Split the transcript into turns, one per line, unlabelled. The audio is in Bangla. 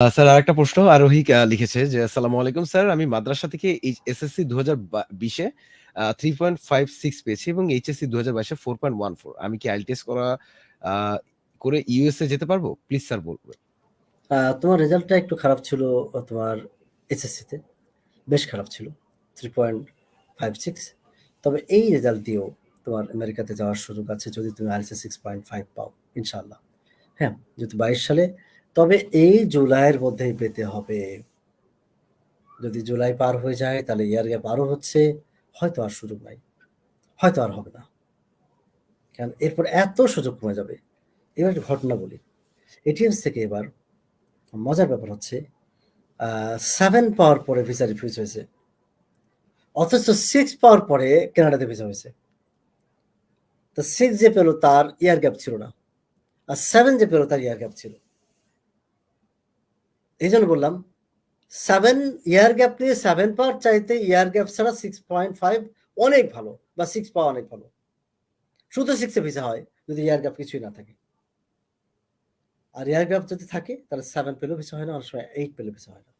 স্যার আরেকটা প্রশ্ন আরোহিক লিখেছে যে, "আসসালামু আলাইকুম স্যার। আমি মাদ্রাসা থেকে এসএসসি ২০২০ এ আ 3.56 পেয়েছি এবং এইচএসসি ২০২২ এ 4.14 আমি কি আইএলটিএস করা করে ইউএসএ যেতে পারব? প্লিজ স্যার বলবেন।"
তোমার রেজাল্টটা একটু খারাপ ছিল তোমার এসএসসিতে। বেশ খারাপ ছিল। 3.56 তবে এই রেজাল্ট দিয়েও তোমার আমেরিকাতে যাওয়ার সুযোগ আছে যদি তুমি আইএলটিএস 6.5 পাও ইনশাআল্লাহ। হ্যাঁ? যদি ২২ সালে তবে এই জুলাইয়ের মধ্যেই পেতে হবে। যদি জুলাই পার হয়ে যায়, তাহলে ইয়ার গ্যাপ আরও হচ্ছে। হয়তো আর সুযোগ নাই। হয়তো আর হবে না। কারণ এরপর এত সুযোগ কমে যাবে। এবার একটা ঘটনা বলি। এটিএমস থেকে এবার মজার ব্যাপার হচ্ছে সেভেন পাওয়ার পরে ভিসা রিফিউজ হয়েছে। অথচ সিক্স পাওয়ার পরে কানাডাতে ভিসা হয়েছে। তো সিক্স যে পেল তার ইয়ার গ্যাপ ছিল না। আর সেভেন যে পেল তার ইয়ার গ্যাপ ছিল। এইজন্য বললাম সেভেন ইয়ার গ্যাপ নিয়ে সেভেন পাওয়ার চাইতে ইয়ার গ্যাপ ছাড়া 6.5 অনেক ভালো বা সিক্স পাওয়া অনেক ভালো। শুধু সিক্সে ভিসা হয় যদি ইয়ার গ্যাপ কিছুই না থাকে। আর ইয়ার গ্যাপ যদি থাকে তাহলে সেভেন পেলেও ভিসা হয় না, অনেক সময় এইট পেলেও ভিসা হয় না।